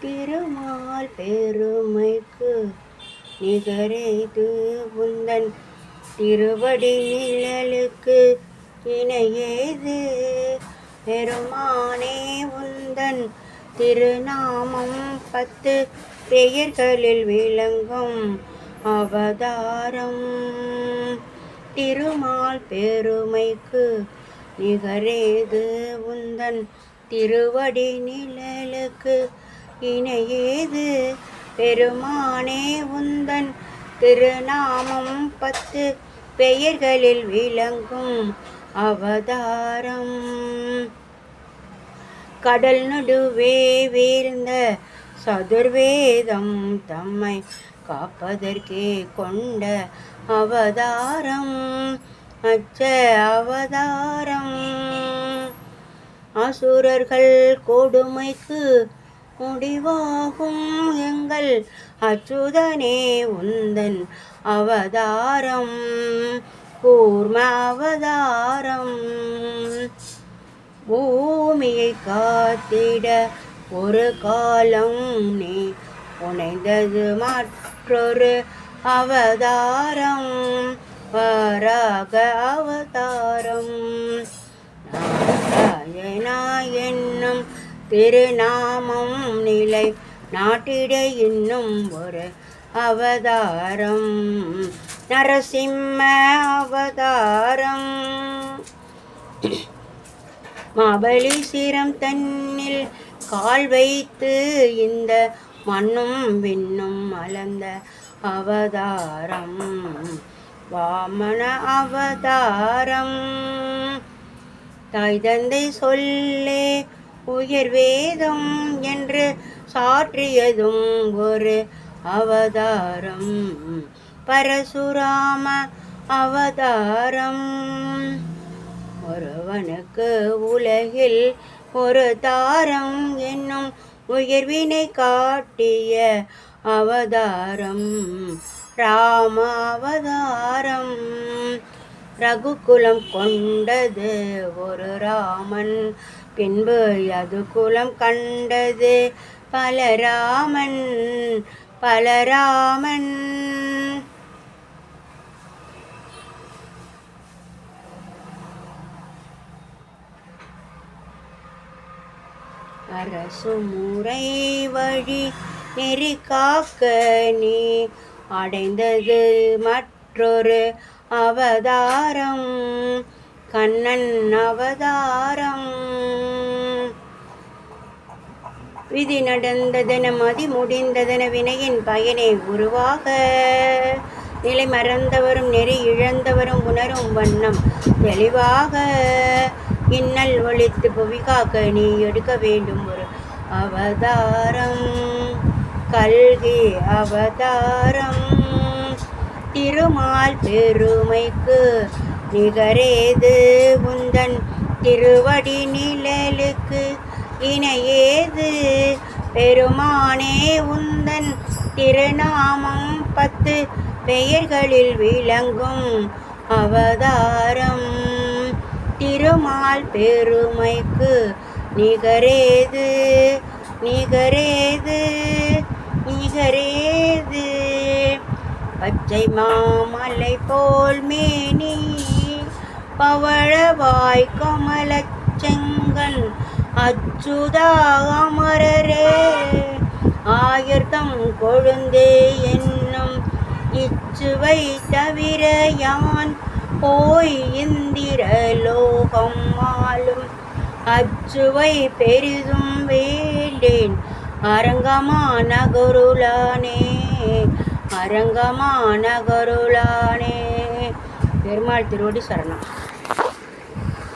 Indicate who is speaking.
Speaker 1: திருமால் பெருமைக்கு நிகரேது உந்தன் திருவடி நிழலுக்கு இணையேது. பெருமானே உந்தன் திருநாமம் பத்து பெயர்களில் விளங்கும் அவதாரம். திருமால் பெருமைக்கு நிகரேது உந்தன் திருவடி நிழலுக்கு இணையேது? பெருமானே உந்தன் திருநாமம் பத்து பெயர்களில் விளங்கும் அவதாரம். கடல் நடுவே வீழ்ந்த சதுர்வேதம் தம்மை காப்பதற்கே கொண்ட அவதாரம். அச்ச அவதாரம். அசுரர்கள் கொடுமைக்கு முடிவாகும் எங்கள் அச்சுதனே உந்தன் அவதாரம். கூர்ம அவதாரம் பூமியை காத்திட ஒரு காலம் நீ புனைந்தது மற்றொரு அவதாரம். வராக அவதாரம். நாராயணா என்னும் திருநாமம் நிலை நாட்டிட இன்னும் ஒரு அவதாரம். நரசிம்ம அவதாரம். மாபலீசிரம் தன்னில் கால் வைத்து இந்த மண்ணும் விண்ணும் மலர்ந்த அவதாரம். வாமன அவதாரம். தாய் தந்தை சொல்லே உயர் வேதம் என்று சாற்றியதும் ஒரு அவதாரம். பரசுராம அவதாரம். ஒருவனுக்கு உலகில் ஒரு தாரம் என்னும் உயர்வினை காட்டிய அவதாரம். ராம அவதாரம். ரகுகுலம் கொண்டது ஒரு ராமன். பின்பு யது குலம் கண்டது பலராமன் பலராமன். அரசு முறை வழி நெறி காக்க நீ அடைந்தது மற்றொரு அவதாரம் கண்ணன் அவதாரம். விதி நடந்ததென மதி முடிந்ததென வினையின் பயனை உருவாக. நிலை மறந்தவரும் நெறி இழந்தவரும் உணரும் வண்ணம் தெளிவாக. இன்னல் ஒழித்து புவிகாக்க நீ எடுக்க வேண்டும் ஒரு அவதாரம். கல்கி அவதாரம். திருமால் பெருமைக்கு நிகரேது உந்தன் திருவடி நிழலுக்கு இணையேது? பெருமானே உந்தன் திருநாமம் பத்து பெயர்களில் விளங்கும் அவதாரம். திருமால் பெருமைக்கு நிகரேது? நிகரேது? நிகரேது? பச்சை மாமலை போல் மேனி பவழவாய் கமலச்செங்கன் அச்சுதா அமரரே ஆயிரத்தம் கொழுந்தே என்னும் இச்சுவை தவிர யான் போய் இந்திர லோகம் ஆளும். அச்சுவை பெரிதும் வேண்டேன். அரங்கமான குருளானே அரங்கமான குருளானே பெருமாள் திருவடி சரணம்.